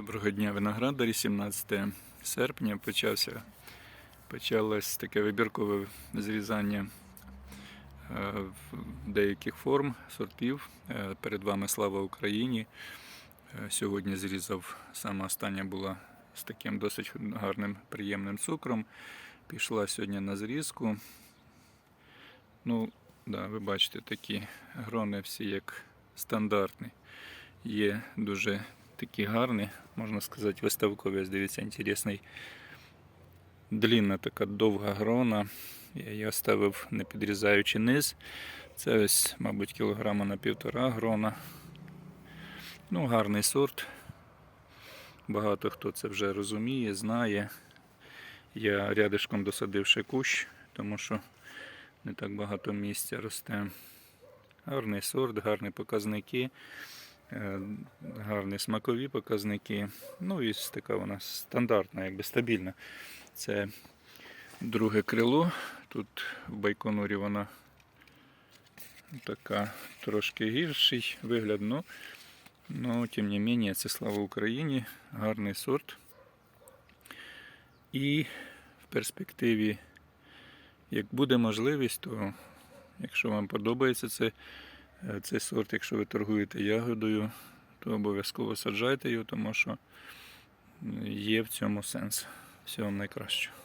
Доброго дня, виноградарі. 17 серпня почався, почалось таке вибіркове зрізання е, деяких форм, сортів. Е, Перед вами слава Україні. Е, Сьогодні зрізав, сама остання була з таким досить гарним, приємним цукром. Пішла сьогодні на зрізку. Ну, да, ви бачите, такі грони всі як стандартні. Є дуже такі гарні, можна сказати, виставкові. Ось Дивіться, інтересний. Длінна така довга грона. Я її оставив не підрізаючи низ. Це ось, мабуть, кілограма на півтора грона. Ну, гарний сорт. Багато хто це вже розуміє, знає. Я рядишком досадив ще кущ, тому що не так багато місця росте. Гарний сорт, гарні показники. Е, гарні смакові показники. Ну і така вона стандартна, якби стабільна. Це друге крило. Тут в Байконурі вона така трошки гірший вигляд. Ну, ну тим не менше, це слава Україні, гарний сорт. І в перспективі, як буде можливість, то якщо вам подобається це, цей сорт, якщо ви торгуєте ягодою, то обов'язково саджайте його, тому що є в цьому сенс. Всього вам найкращого.